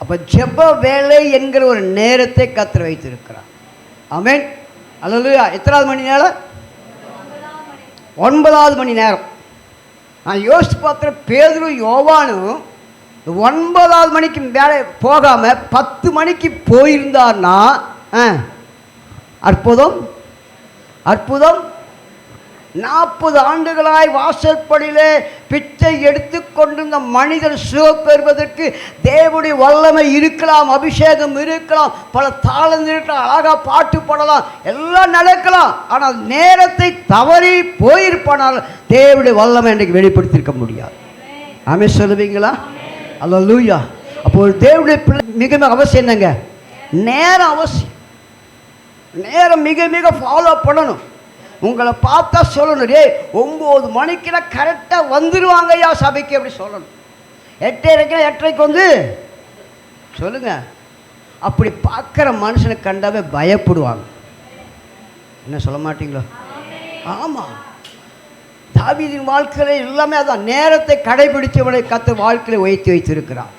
அப்போ ஜெப வேலை என்கிற ஒரு நேரத்தை கத்திர வைத்திருக்கிறார். ஆமென். அல்லது எத்தனாவது மணி நேரம்? ஒன்பதாவது மணி நேரம். நான் யோசித்து பார்த்துற பேதரும் யோவானும் ஒன்பதாவது மணிக்கு மேலே போகாமல் பத்து மணிக்கு போயிருந்தார்னா ஆ, அற்புதம் அற்புதம் நாற்பது ஆண்டுகளாய் வாசற்படியிலே பிச்சை எடுத்துக்கொண்டிருந்த மனிதர் சுகம் பெறுவதற்கு தேவனுடைய வல்லமை இருக்கலாம் அபிஷேகம் இருக்கலாம் பல தாளந்து இருக்கலாம் அழகாக பாட்டு பாடலாம் எல்லாம் நடக்கலாம். ஆனால் நேரத்தை தவறி போயிருப்பானால் தேவனுடைய வல்லமை இன்றைக்கு வெளிப்படுத்தியிருக்க முடியாது. ஆமே சொல்லுவீங்களா? அல்ல லூயா அப்போ ஒரு தேவனுடைய பிள்ளை மிக மிக அவசியம் என்னங்க? நேரம் அவசியம். நேரம் மிக மிக ஃபாலோ பண்ணணும். உங்களை பார்த்தா சொல்லணும் டேய் ஒம்பது மணிக்கெல்லாம் கரெக்டாக வந்துடுவாங்க ஐயா சபைக்கு அப்படி சொல்லணும். எட்டரைக்கெல்லாம் எட்டரைக்கு வந்து சொல்லுங்க. அப்படி பார்க்குற மனுஷனை கண்டாவே பயப்படுவாங்க. என்ன சொல்ல மாட்டீங்களோ? ஆமாம் தாவீதின் வாழ்க்கையில் எல்லாமே அதான். நேரத்தை கடைபிடித்தவனை கற்று வாழ்க்கையில் உயர்த்தி வைத்திருக்கிறான்